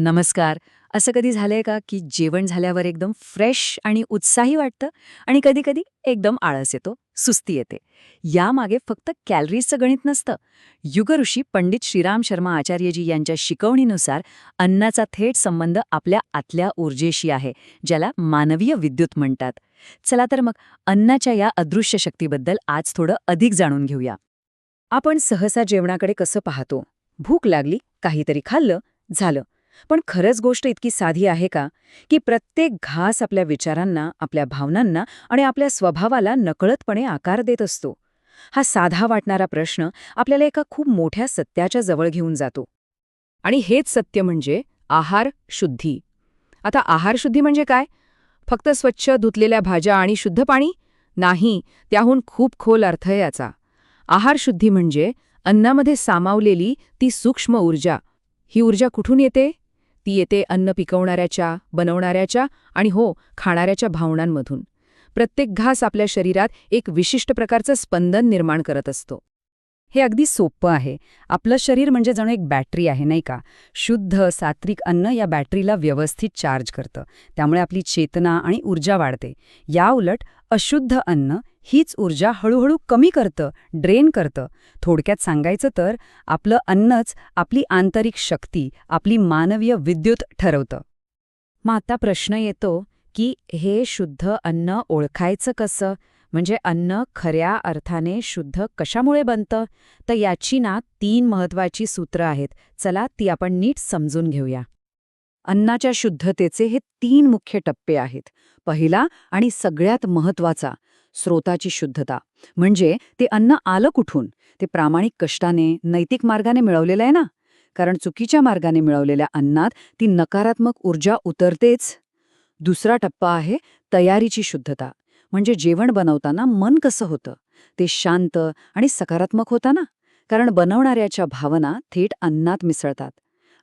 नमस्कार. असं कधी झालंय का की जेवण झाल्यावर एकदम फ्रेश आणि उत्साही वाटतं आणि कधीकधी एकदम आळस येतो सुस्ती येते. यामागे फक्त कॅलरीजचं गणित नसतं. युगऋषी पंडित श्रीराम शर्मा आचार्यजी यांच्या शिकवणीनुसार अन्नाचा थेट संबंध आपल्या आतल्या ऊर्जेशी आहे ज्याला मानवीय विद्युत म्हणतात. चला तर मग अन्नाच्या या अदृश्य शक्तीबद्दल आज थोडं अधिक जाणून घेऊया. आपण सहसा जेवणाकडे कसं पाहतो? भूक लागली काहीतरी खाल्लं झालं. पण खरंच गोष्ट इतकी साधी आहे का की प्रत्येक घास आपल्या विचारांना आपल्या भावनांना आणि आपल्या स्वभावाला नकळतपणे आकार देत असतो. हा साधा वाटणारा प्रश्न आपल्याला एका खूप मोठ्या सत्याच्या जवळ घेऊन जातो. आणि हेच सत्य म्हणजे आहार शुद्धी. आता आहार शुद्धी म्हणजे काय? फक्त स्वच्छ धुतलेल्या भाज्या आणि शुद्ध पाणी? नाही त्याहून खूप खोल अर्थ आहे याचा. आहार शुद्धी म्हणजे अन्नामध्ये सामावलेली ती सूक्ष्म ऊर्जा. ही ऊर्जा कुठून येते? ती येते अन्न पिकवणाऱ्याच्या बनवणाऱ्याच्या आणि हो खाणाऱ्याच्या भावनांमधून. प्रत्येक घास आपल्या शरीरात एक विशिष्ट प्रकारचं स्पंदन निर्माण करत असतो. हे अगदी सोपं आहे. आपलं शरीर म्हणजे जणू एक बॅटरी आहे नाही का? शुद्ध सात्विक अन्न या बॅटरीला व्यवस्थित चार्ज करतं. त्यामुळे आपली चेतना आणि ऊर्जा वाढते. या उलट अशुद्ध अन्न हीच ऊर्जा हळूहळू कमी करतं ड्रेन करतं. थोडक्यात सांगायचं तर आपलं अन्नच आपली आंतरिक शक्ती आपली मानवीय विद्युत ठरवतं. मग आता प्रश्न येतो की हे शुद्ध अन्न ओळखायचं कसं? म्हणजे अन्न खऱ्या अर्थाने शुद्ध कशामुळे बनतं? तर याची ना तीन महत्वाची सूत्र आहेत. चला ती आपण नीट समजून घेऊया. अन्नाच्या शुद्धतेचे हे तीन मुख्य टप्पे आहेत. पहिला आणि सगळ्यात महत्त्वाचा स्रोताची शुद्धता. म्हणजे ते अन्न आलं कुठून? ते प्रामाणिक कष्टाने नैतिक मार्गाने मिळवलेलं आहे ना? कारण चुकीच्या मार्गाने मिळवलेल्या अन्नात ती नकारात्मक ऊर्जा उतरतेच. दुसरा टप्पा आहे तयारीची शुद्धता. म्हणजे जेवण बनवताना मन कसं होतं? ते शांत आणि सकारात्मक होता ना? कारण बनवणाऱ्याच्या भावना थेट अन्नात मिसळतात.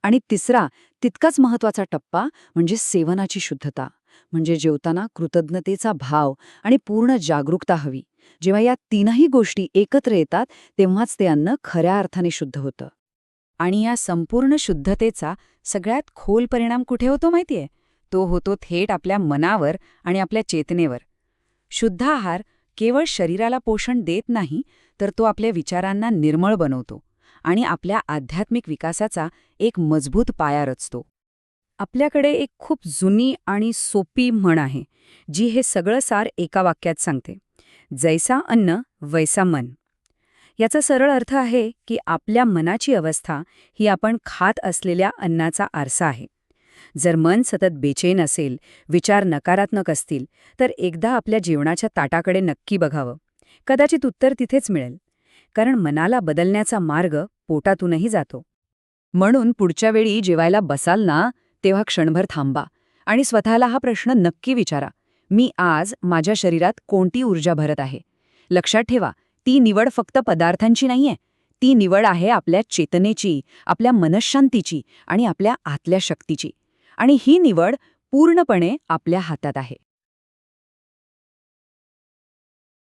आणि तिसरा तितकाच महत्त्वाचा टप्पा म्हणजे सेवनाची शुद्धता. म्हणजे जेवताना कृतज्ञतेचा भाव आणि पूर्ण जागरूकता हवी. जेव्हा या तीनही गोष्टी एकत्र येतात तेव्हाच ते अन्न खऱ्या अर्थाने शुद्ध होतं. आणि या संपूर्ण शुद्धतेचा सगळ्यात खोल परिणाम कुठे होतो माहितीये? तो होतो थेट आपल्या मनावर आणि आपल्या चेतनेवर. शुद्ध आहार केवळ शरीराला पोषण देत नाही तर तो आपल्या विचारांना निर्मळ बनवतो आणि आपल्या आध्यात्मिक विकासाचा एक मजबूत पाया रचतो. आपल्याकडे एक खूप जुनी आणि सोपी म्हण आहे जी हे सगळं सार एका वाक्यात सांगते. जैसा अन्न वैसा मन. याचा सरळ अर्थ आहे की आपल्या मनाची अवस्था ही आपण खात असलेल्या अन्नाचा आरसा आहे. जर मन सतत बेचैन असेल विचार नकारात्मक असतील तर एकदा आपल्या जीवनाच्या ताटाकडे नक्की बघावं. कदाचित उत्तर तिथेच मिळेल. कारण मनाला बदलण्याचा मार्ग पोटातूनही जातो. म्हणून पुढच्या वेळी जेवायला बसाल ना तेव्हा क्षणभर थांबा आणि स्वतःला हा प्रश्न नक्की विचारा. मी आज माझ्या शरीरात कोणती ऊर्जा भरत आहे? लक्षात ठेवा ती निवड फक्त पदार्थांची नाहीये. ती निवड आहे आपल्या चेतनेची आपल्या मनशांतीची आणि आपल्या आतल्या शक्तीची. आणि ही निवड पूर्णपणे आपल्या हातात आहे.